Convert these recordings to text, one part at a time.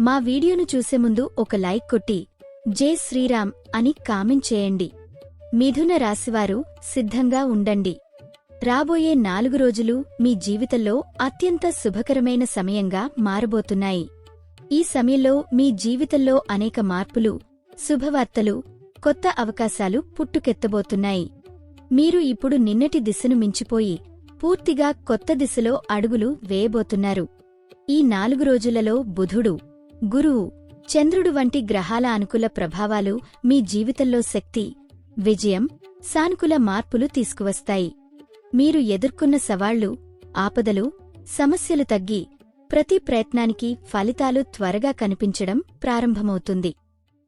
మా వీడియోను చూసే ముందు ఒక లైక్ కొట్టి జై శ్రీరామ్ అని కామెంట్ చేయండి. మిథున రాశివారు సిద్ధంగా ఉండండి. రాబోయే నాలుగు రోజులు మీ జీవితంలో అత్యంత శుభకరమైన సమయంగా మారబోతున్నాయి. ఈ సమయంలో మీ జీవితంలో అనేక మార్పులు శుభవార్తలు కొత్త అవకాశాలు పుట్టుకెత్తబోతున్నాయి. మీరు ఇప్పుడు నిన్నటి దిశను మించిపోయి పూర్తిగా కొత్త దిశలో అడుగులు వేయబోతున్నారు. ఈ నాలుగు రోజులలో బుధుడు గురువు చంద్రుడు వంటి గ్రహాల అనుకూల ప్రభావాలు మీ జీవితంలో శక్తి విజయం సానుకూల మార్పులు తీసుకువస్తాయి. మీరు ఎదుర్కొన్న సవాళ్ళు ఆపదలు సమస్యలు తగ్గి ప్రతి ప్రయత్నానికి ఫలితాలు త్వరగా కనిపించడం ప్రారంభమవుతుంది.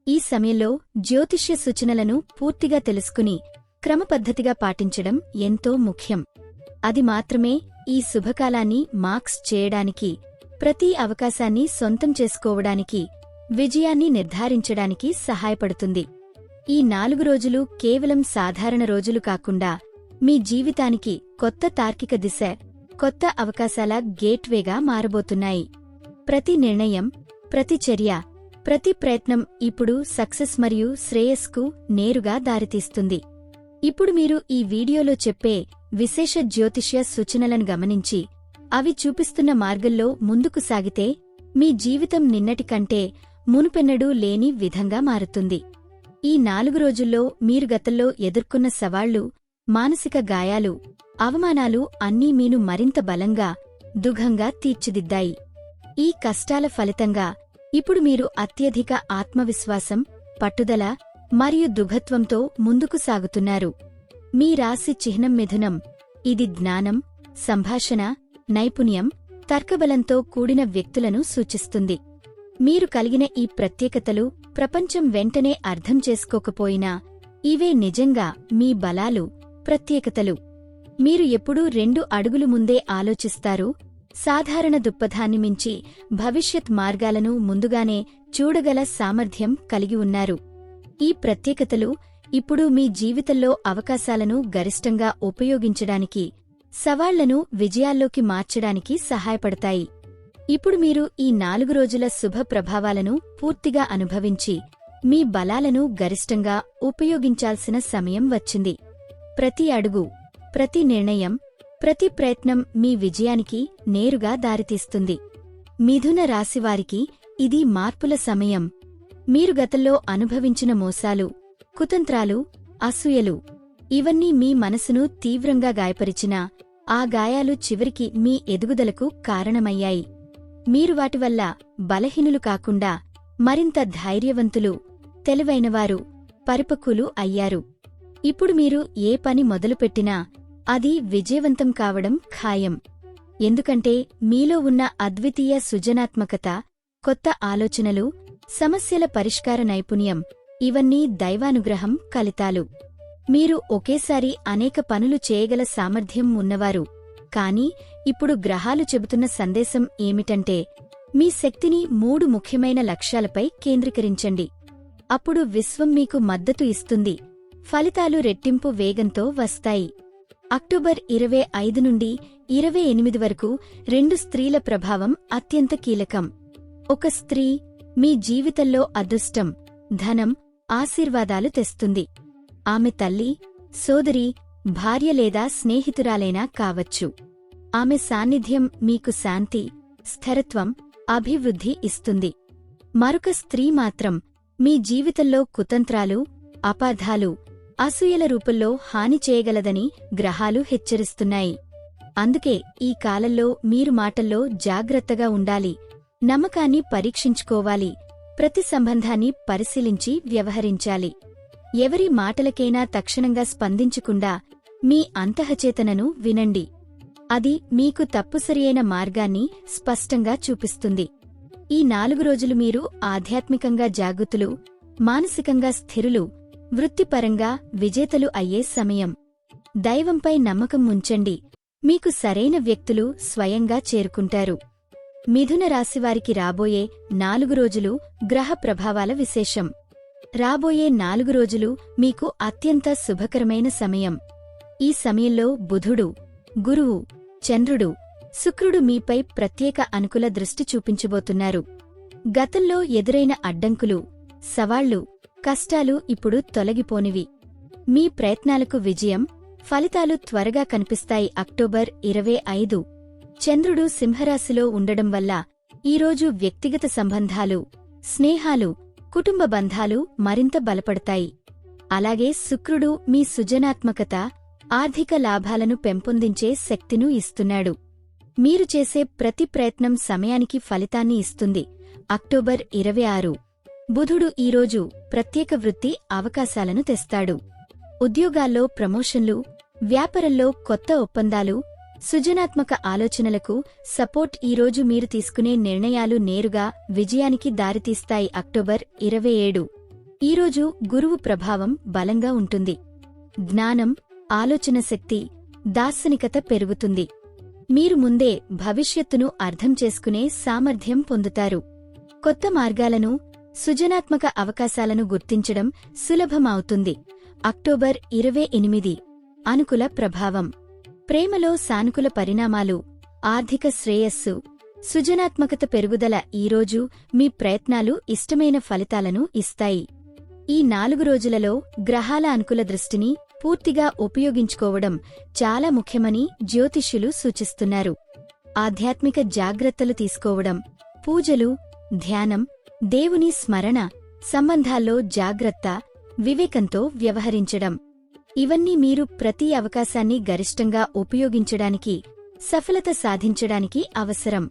ఈ సమయంలో జ్యోతిష్య సూచనలను పూర్తిగా తెలుసుకుని క్రమపద్ధతిగా పాటించడం ఎంతో ముఖ్యం. అది మాత్రమే ఈ శుభకాలాన్ని మార్క్స్ చేయడానికి ప్రతి అవకాశాన్ని సొంతం చేసుకోవడానికి విజయాన్ని నిర్ధారించడానికి సహాయపడుతుంది. ఈ నాలుగు రోజులు కేవలం సాధారణ రోజులు కాకుండా మీ జీవితానికి కొత్త తార్కిక దిశ కొత్త అవకాశాల గేట్వేగా మారబోతున్నాయి. ప్రతి నిర్ణయం ప్రతి చర్య ప్రతి ప్రయత్నం ఇప్పుడు సక్సెస్ మరియు శ్రేయస్కు నేరుగా దారితీస్తుంది. ఇప్పుడు మీరు ఈ వీడియోలో చెప్పే విశేష జ్యోతిష్య సూచనలను గమనించి అవి చూపిస్తున్న మార్గంలో ముందుకు సాగితే మీ జీవితం నిన్నటికంటే మునుపెన్నడూ లేని విధంగా మారుతుంది. ఈ నాలుగు రోజుల్లో మీరు గతంలో ఎదుర్కొన్న సవాళ్ళు మానసిక గాయాలు అవమానాలు అన్నీ మీను మరింత బలంగా దుఘంగా తీర్చిదిద్దాయి. ఈ కష్టాల ఫలితంగా ఇప్పుడు మీరు అత్యధిక ఆత్మవిశ్వాసం పట్టుదల మరియు దుఘత్వంతో ముందుకు సాగుతున్నారు. మీ రాశి చిహ్నం మిథునం. ఇది జ్ఞానం సంభాషణ నైపుణ్యం తర్కబలంతో కూడిన వ్యక్తులను సూచిస్తుంది. మీరు కలిగిన ఈ ప్రత్యేకతలు ప్రపంచం వెంటనే అర్థం చేసుకోకపోయినా ఇవే నిజంగా మీ బలాలు ప్రత్యేకతలు. మీరు ఎప్పుడూ రెండు అడుగులు ముందే ఆలోచిస్తారు సాధారణ దుప్పథాన్ని మించి భవిష్యత్ మార్గాలను ముందుగానే చూడగల సామర్థ్యం కలిగి ఉన్నారు. ఈ ప్రత్యేకతలు ఇప్పుడు మీ జీవితంలో అవకాశాలను గరిష్టంగా ఉపయోగించడానికి సవాళ్ళను విజయాల్లోకి మార్చడానికి సహాయపడతాయి. ఇప్పుడు మీరు ఈ నాలుగు రోజుల శుభ ప్రభావాలను పూర్తిగా అనుభవించి మీ బలాలను గరిష్టంగా ఉపయోగించాల్సిన సమయం వచ్చింది. ప్రతి అడుగు ప్రతి నిర్ణయం ప్రతి ప్రయత్నం మీ విజయానికి నేరుగా దారితీస్తుంది. మిథున రాశివారికి ఇది మార్పుల సమయం. మీరు గతంలో అనుభవించిన మోసాలు కుతంత్రాలు అసూయలు ఇవన్నీ మీ మనసును తీవ్రంగా గాయపరిచినా ఆ గాయాలు చివరికి మీ ఎదుగుదలకు కారణమయ్యాయి. మీరు వాటి వల్ల బలహీనులు కాకుండా మరింత ధైర్యవంతులు తెలివైనవారు పరిపక్వులు అయ్యారు. ఇప్పుడు మీరు ఏ పని మొదలుపెట్టినా అది విజయవంతం కావడం ఖాయం. ఎందుకంటే మీలో ఉన్న అద్వితీయ సృజనాత్మకత కొత్త ఆలోచనలు సమస్యల పరిష్కార నైపుణ్యం ఇవన్నీ దైవానుగ్రహం కలితాలు మీరు ఒకేసారి అనేక పనులు చేయగల సామర్థ్యం ఉన్నవారు. కాని ఇప్పుడు గ్రహాలు చెబుతున్న సందేశం ఏమిటంటే మీ శక్తిని మూడు ముఖ్యమైన లక్ష్యాలపై కేంద్రీకరించండి. అప్పుడు విశ్వం మీకు మద్దతు ఇస్తుంది. ఫలితాలు రెట్టింపు వేగంతో వస్తాయి. అక్టోబర్ ఇరవై ఐదు నుండి ఇరవై ఎనిమిది వరకు రెండు స్త్రీల ప్రభావం అత్యంత కీలకం. ఒక స్త్రీ మీ జీవితంలో అదృష్టం ధనం ఆశీర్వాదాలు తెస్తుంది. ఆమె తల్లి సోదరి భార్య లేదా స్నేహితురాలైనా కావచ్చు. ఆమె సాన్నిధ్యం మీకు శాంతి స్థిరత్వం అభివృద్ధి ఇస్తుంది. మరొక స్త్రీ మాత్రం మీ జీవితంలో కుతంత్రాలు అపార్థాలు అసూయల రూపంలో హాని చేయగలదని గ్రహాలు హెచ్చరిస్తున్నాయి. అందుకే ఈ కాలంలో మీరు మాటల్లో జాగ్రత్తగా ఉండాలి నమ్మకాన్ని పరీక్షించుకోవాలి ప్రతి సంబంధాన్ని పరిశీలించి వ్యవహరించాలి. ఎవరి మాటలకైనా తక్షణంగా స్పందించకుండా మీ అంతఃచేతనను వినండి. అది మీకు తప్పుసరియైన మార్గాన్ని స్పష్టంగా చూపిస్తుంది. ఈ నాలుగు రోజులు మీరు ఆధ్యాత్మికంగా జాగృతులు మానసికంగా స్థిరులు వృత్తిపరంగా విజేతలు అయ్యే సమయం. దైవంపై నమ్మకం ఉంచండి. మీకు సరైన వ్యక్తులు స్వయంగా చేరుకుంటారు. మిథున రాశివారికి రాబోయే నాలుగు రోజులు గ్రహ ప్రభావాల విశేషం. రాబోయే నాలుగు రోజులు మీకు అత్యంత శుభకరమైన సమయం. ఈ సమయంలో బుధుడు గురువు చంద్రుడు శుక్రుడు మీపై ప్రత్యేక అనుకూల దృష్టి చూపించబోతున్నారు. గతంలో ఎదురైన అడ్డంకులు సవాళ్ళు కష్టాలు ఇప్పుడు తొలగిపోనివి. మీ ప్రయత్నాలకు విజయం ఫలితాలు త్వరగా కనిపిస్తాయి. అక్టోబర్ ఇరవై ఐదు. చంద్రుడు సింహరాశిలో ఉండడం వల్ల ఈరోజు వ్యక్తిగత సంబంధాలు స్నేహాలు కుటుంబ బంధాలు మరింత బలపడతాయి. అలాగే శుక్రుడు మీ సృజనాత్మకత ఆర్థిక లాభాలను పెంపొందించే శక్తిను ఇస్తున్నాడు. మీరు చేసే ప్రతి ప్రయత్నం సమయానికి ఫలితాన్ని ఇస్తుంది. అక్టోబర్ ఇరవై ఆరు. బుధుడు ఈరోజు ప్రత్యేక వృత్తి అవకాశాలను తెస్తాడు. ఉద్యోగాల్లో ప్రమోషన్లు వ్యాపారంలో కొత్త ఒప్పందాలు సృజనాత్మక ఆలోచనలకు సపోర్ట్ ఈరోజు మీరు తీసుకునే నిర్ణయాలు నేరుగా విజయానికి దారితీస్తాయి. అక్టోబర్ ఇరవై ఏడు. ఈరోజు గురువు ప్రభావం బలంగా ఉంటుంది. జ్ఞానం ఆలోచన శక్తి దార్శనికత పెరుగుతుంది. మీరు ముందే భవిష్యత్తును అర్థం చేసుకునే సామర్థ్యం పొందుతారు. కొత్త మార్గాలను సృజనాత్మక అవకాశాలను గుర్తించడం సులభమవుతుంది. అక్టోబర్ ఇరవై ఎనిమిది. అనుకూల ప్రభావం. ప్రేమలో సానుకూల పరిణామాలు ఆర్థిక శ్రేయస్సు సృజనాత్మకత పెరుగుదల ఈరోజు మీ ప్రయత్నాలు ఇష్టమైన ఫలితాలను ఇస్తాయి. ఈ నాలుగు రోజులలో గ్రహాల అనుకూల దృష్టిని పూర్తిగా ఉపయోగించుకోవడం చాలా ముఖ్యమని జ్యోతిష్యులు సూచిస్తున్నారు. ఆధ్యాత్మిక జాగ్రత్తలు తీసుకోవడం పూజలు ధ్యానం దేవుని స్మరణ సంబంధాల్లో జాగ్రత్త వివేకంతో వ్యవహరించడం. ఇవన్నీ మీరు ప్రతి అవకాశాన్ని గరిష్టంగా ఉపయోగించడానికి సఫలత సాధించడానికి అవసరం.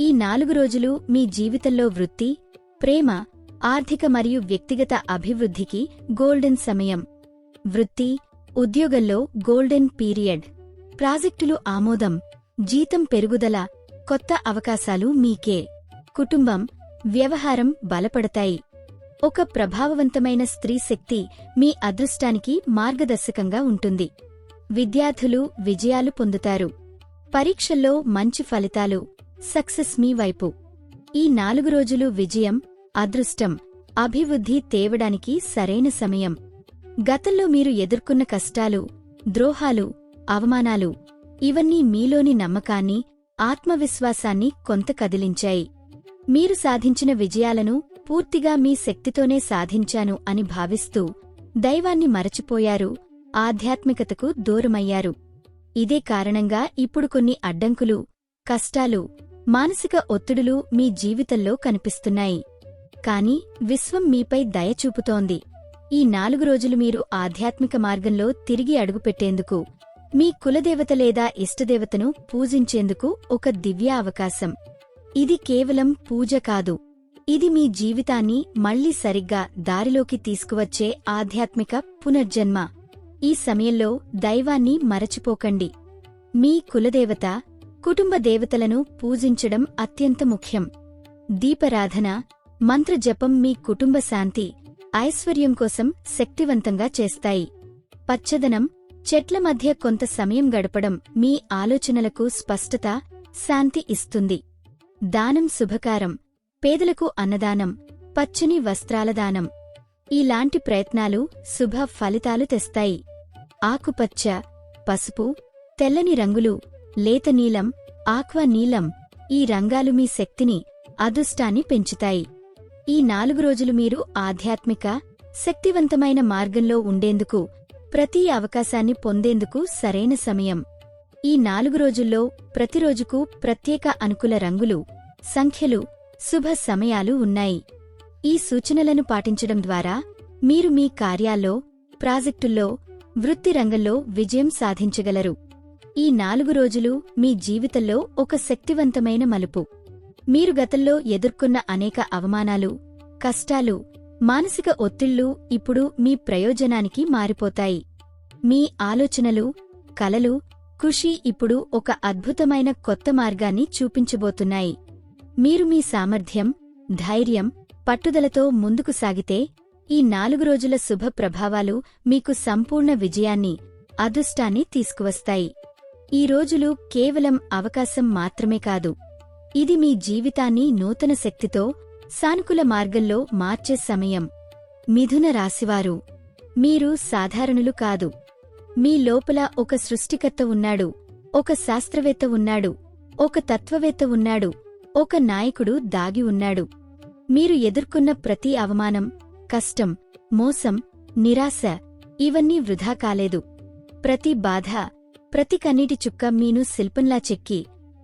ఈ నాలుగు రోజులు మీ జీవితంలో వృత్తి ప్రేమ ఆర్థిక మరియు వ్యక్తిగత అభివృద్ధికి గోల్డెన్ సమయం. వృత్తి ఉద్యోగంలో గోల్డెన్ పీరియడ్. ప్రాజెక్టులు ఆమోదం. జీతం పెరుగుదల. కొత్త అవకాశాలు మీకే. కుటుంబం వ్యవహారం బలపడతాయి. ఒక ప్రభావవంతమైన స్త్రీ శక్తి మీ అదృష్టానికి మార్గదర్శకంగా ఉంటుంది. విద్యార్థులు విజయాలు పొందుతారు. పరీక్షల్లో మంచి ఫలితాలు సక్సెస్ మీ వైపు. ఈ నాలుగు రోజులు విజయం అదృష్టం అభివృద్ధి తేవడానికి సరైన సమయం. గతంలో మీరు ఎదుర్కొన్న కష్టాలు ద్రోహాలు అవమానాలు ఇవన్నీ మీలోని నమ్మకాన్ని ఆత్మవిశ్వాసాన్ని కొంత కదిలించాయి. మీరు సాధించిన విజయాలను పూర్తిగా మీ శక్తితోనే సాధించాను అని భావిస్తూ దైవాన్ని మరచిపోయారు ఆధ్యాత్మికతకు దూరమయ్యారు. ఇదే కారణంగా ఇప్పుడు కొన్ని అడ్డంకులు కష్టాలు మానసిక ఒత్తిడులు మీ జీవితంలో కనిపిస్తున్నాయి. కాని విశ్వం మీపై దయ చూపుతోంది. ఈ నాలుగు రోజులు మీరు ఆధ్యాత్మిక మార్గంలో తిరిగి అడుగుపెట్టేందుకు మీ కులదేవత లేదా ఇష్టదేవతను పూజించేందుకు ఒక దివ్య అవకాశం ఇది కేవలం పూజ కాదు. ఇది మీ జీవితాన్ని మళ్ళీ సరిగ్గా దారిలోకి తీసుకువచ్చే ఆధ్యాత్మిక పునర్జన్మ. ఈ సమయంలో దైవాన్ని మరచిపోకండి. మీ కులదేవత కుటుంబ దేవతలను పూజించడం అత్యంత ముఖ్యం. దీపరాధన మంత్రజపం మీ కుటుంబ శాంతి ఐశ్వర్యం కోసం శక్తివంతంగా చేస్తాయి. పచ్చదనం చెట్ల మధ్య కొంత సమయం గడపడం మీ ఆలోచనలకు స్పష్టత శాంతి ఇస్తుంది. దానం శుభకారం. పేదలకు అన్నదానం పచ్చని వస్త్రాల దానం. ఇలాంటి ప్రయత్నాలు శుభ ఫలితాలు తెస్తాయి. ఆకుపచ్చ పసుపు తెల్లని రంగులు లేత నీలం ఆక్వా నీలం ఈ రంగాలు మీ శక్తిని అదృష్టాన్ని పెంచుతాయి. ఈ నాలుగు రోజులు మీరు ఆధ్యాత్మిక శక్తివంతమైన మార్గంలో ఉండేందుకు ప్రతి అవకాశాన్ని పొందేందుకు సరైన సమయం. ఈ నాలుగు రోజుల్లో ప్రతిరోజుకు ప్రత్యేక అనుకూల రంగులు సంఖ్యలు శుభ సమయాలు ఉన్నాయి. ఈ సూచనలను పాటించడం ద్వారా మీరు మీ కార్యాల్లో ప్రాజెక్టుల్లో వృత్తి రంగంలో విజయం సాధించగలరు. ఈ నాలుగు రోజులు మీ జీవితంలో ఒక శక్తివంతమైన మలుపు. మీరు గతంలో ఎదుర్కొన్న అనేక అవమానాలు కష్టాలు మానసిక ఒత్తిళ్ళు ఇప్పుడు మీ ప్రయోజనానికి మారిపోతాయి. మీ ఆలోచనలు కలలు కృషి ఇప్పుడు ఒక అద్భుతమైన కొత్త మార్గాన్ని చూపించబోతున్నాయి. మీరు మీ సామర్థ్యం ధైర్యం పట్టుదలతో ముందుకు సాగితే ఈ నాలుగు రోజుల శుభ ప్రభావాలు మీకు సంపూర్ణ విజయాన్ని అదృష్టాన్ని తీసుకువస్తాయి. ఈ రోజులు కేవలం అవకాశం మాత్రమే కాదు. ఇది మీ జీవితాన్ని నూతన శక్తితో సానుకూల మార్గంలో మార్చే సమయం. మిథున రాశివారు మీరు సాధారణులు కాదు. మీ లోపల ఒక సృష్టికర్త ఉన్నాడు ఒక శాస్త్రవేత్త ఉన్నాడు ఒక తత్వవేత్త ఉన్నాడు. ఒక నాయకుడు దాగి ఉన్నాడు. మీరు ఎదుర్కొన్న ప్రతి అవమానం కష్టం మోసం నిరాశ ఇవన్నీ వృధా కాలేదు. ప్రతి బాధ ప్రతి కన్నీటి చుక్క మీను శిల్పంలా చెక్కి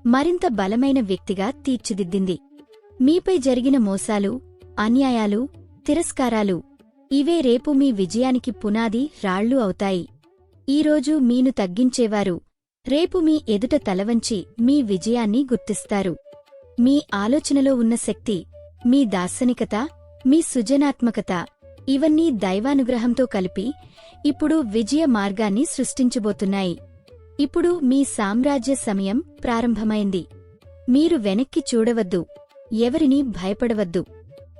మరింత బలమైన వ్యక్తిగా తీర్చిదిద్దింది. మీపై జరిగిన మోసాలు అన్యాయాలు తిరస్కారాలు ఇవే రేపు మీ విజయానికి పునాది రాళ్ళు అవుతాయి. ఈరోజు మీను తగ్గించేవారు రేపు మీ ఎదుట తలవంచి మీ విజయాన్ని గుర్తిస్తారు. మీ ఆలోచనలో ఉన్న శక్తి మీ దార్శనికత మీ సృజనాత్మకత ఇవన్నీ దైవానుగ్రహంతో కలిపి ఇప్పుడు విజయ మార్గాన్ని సృష్టించబోతున్నాయి. ఇప్పుడు మీ సామ్రాజ్య సమయం ప్రారంభమైంది. మీరు వెనక్కి చూడవద్దు ఎవరినీ భయపడవద్దు.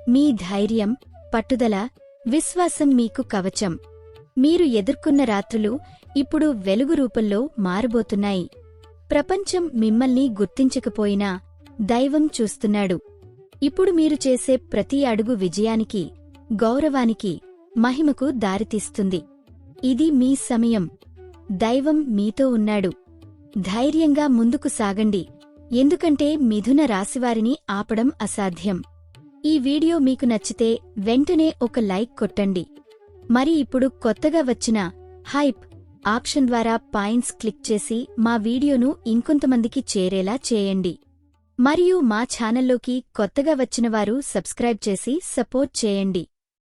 మీ ధైర్యం పట్టుదల విశ్వాసం మీకు కవచం. మీరు ఎదుర్కొన్న రాత్రులు ఇప్పుడు వెలుగు రూపంలో మారబోతున్నాయి. ప్రపంచం మిమ్మల్ని గుర్తించకపోయినా దైవం చూస్తున్నాడు. ఇప్పుడు మీరు చేసే ప్రతి అడుగు విజయానికి గౌరవానికి మహిమకు దారితీస్తుంది. ఇది మీ సమయం. దైవం మీతో ఉన్నాడు. ధైర్యంగా ముందుకు సాగండి. ఎందుకంటే మిథున రాశివారిని ఆపడం అసాధ్యం. ఈ వీడియో మీకు నచ్చితే వెంటనే ఒక లైక్ కొట్టండి. మరి ఇప్పుడు కొత్తగా వచ్చిన హైప్ ఆప్షన్ ద్వారా పాయింట్స్ క్లిక్ చేసి మా వీడియోను ఇంకొంతమందికి చేరేలా చేయండి. మరియు మా ఛానల్లోకి కొత్తగా వచ్చినవారు సబ్స్క్రైబ్ చేసి సపోర్ట్ చేయండి.